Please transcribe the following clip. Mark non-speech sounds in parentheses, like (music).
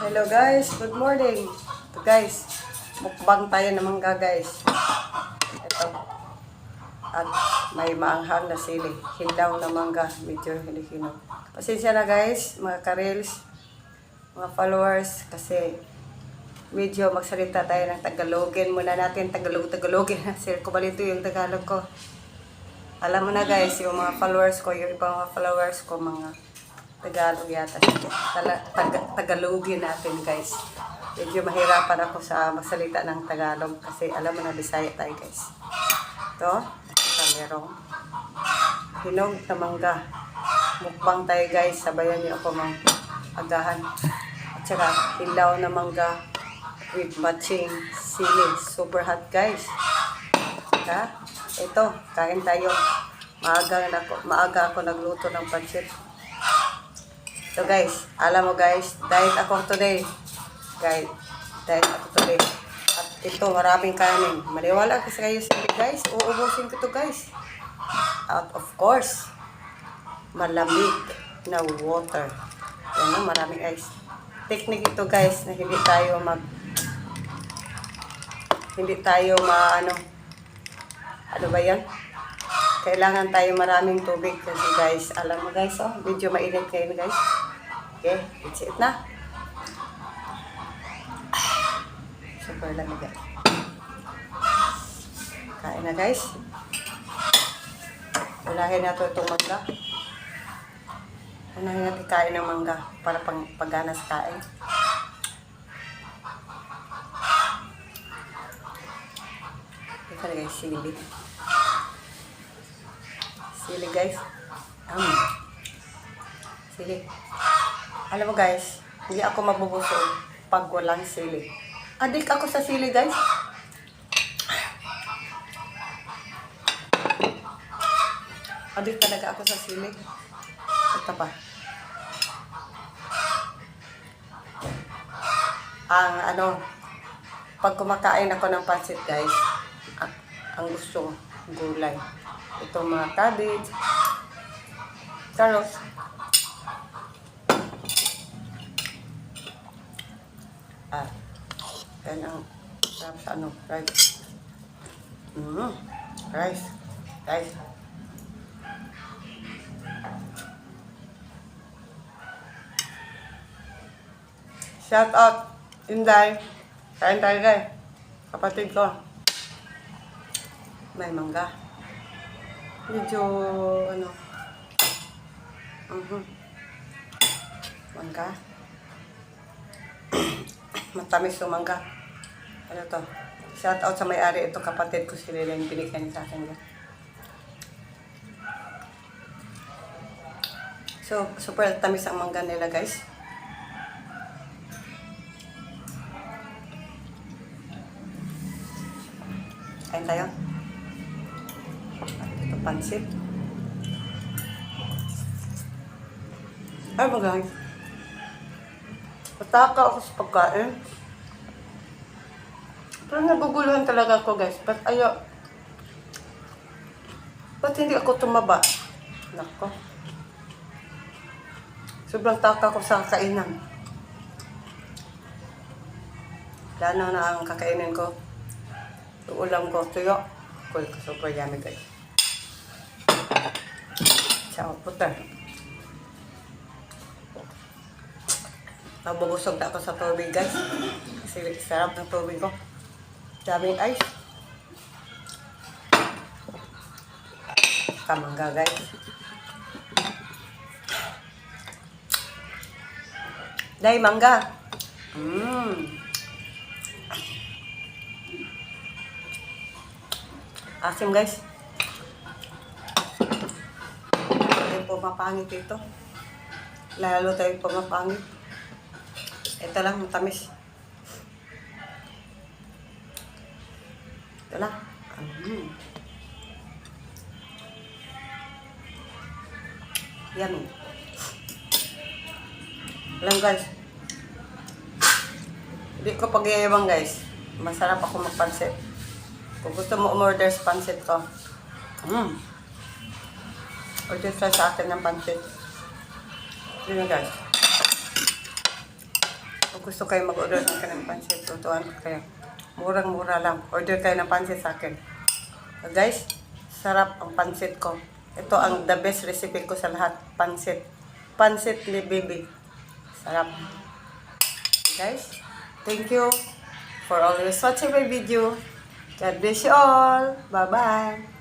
Hello guys, good morning. Ito guys, mukbang tayo ng mangga guys. Ito. At may maanghang na sili. Hilaw na mangga, medyo hinihinog. Pasensya na guys, mga karels, mga followers, kasi medyo magsalita tayo ng Tagalogin. Muna natin Tagalog-Tagalogin. (laughs) Sir, kubalito yung Tagalog ko. Alam mo na guys, yung mga followers ko, yung ibang mga followers ko, mga Tagalog yata. Tala, tag, Tagalogin natin guys. Medyo mahirapan ako sa magsalita ng Tagalog kasi alam mo na Bisaya tayo guys. Ito, ito merong hinog na mangga. Mukbang tayo guys, sabayan niyo ako mga agahan. At saka hilaw na mangga with matching sili. Super hot guys. Ha? Ito, kain tayo. Maaga, na ako, maaga ako nagluto ng pancit. So guys, alam mo guys, diet ako today. Guys, diet ako today. At ito, maraming kanin. Maniwala kasi kayo sa guys. Uubusin ko to guys. Out of course, malamig na water. Yan maraming ice. Technique ito guys, na hindi tayo mag hindi tayo maano ano ba yan? Kailangan tayo maraming tubig kasi guys, alam mo guys, oh, medyo mainit ngayon guys. Okay, that's it na. Super lamig guys. Kain na guys. Unahin natin itong mangga. Unahin natin kain ng mangga para pang pagana kain. Ito na guys, sili. Sili guys. Um. Sili. Alam mo guys, hindi ako mabubusog pag walang sili. Adik ako sa sili guys. Adik talaga ako sa sili. Ito pa. Ang ano, pag kumakain ako ng pansit guys, ang gusto ko, gulay. Itong mga cabbage, carrots, ah, yan ang sa ano, rice. Mm, rice, rice. Shout out, Inday. Kain tayo guys. Kapatid ko. May mangga. Medyo, ano, mhm. Mangga. (coughs) Matamis yung mangga. Ano to? Shout out sa may-ari ito kapatid ko sila yung binigyan niya sa akin. So, super tamis ang mangga nila guys. Kain tayo. Pansit. Ay mga guys. Mataka ako sa pagkain. Pero naguguluhan talaga ako guys. Ba't ayo? Ba't hindi ako tumaba? Nako. Sobrang taka ko sa kainan. Lalo na ang kakainin ko. Ulam ko, tuyo. Cool, super yummy guys. Ciao, puter. Nabubusog na ako sa tubig guys. Kasi sarap ng tubig ko. Daming ice. Kamangga guys. Day, mangga. Mmm. Asim guys. Pumapangit ito. Lalo tayo pumapangit. Ito lang, matamis. Ito lang. Mm. Yummy. Alam guys, hindi ko pag guys. Masarap ako magpansit. Kung gusto mo umorder sa pansit ko, mm. Order ka sa akin ng pansit. Yun na guys. Kung gusto kayo mag-order ng kanang pansit, tutuan ko kayo. Murang-mura lang. Order kayo ng pansit sa akin. So guys, sarap ang pansit ko. Ito ang the best recipe ko sa lahat. Pansit. Pansit ni Bibi. Sarap. Guys, thank you for always watching my video. God bless you all. Bye-bye.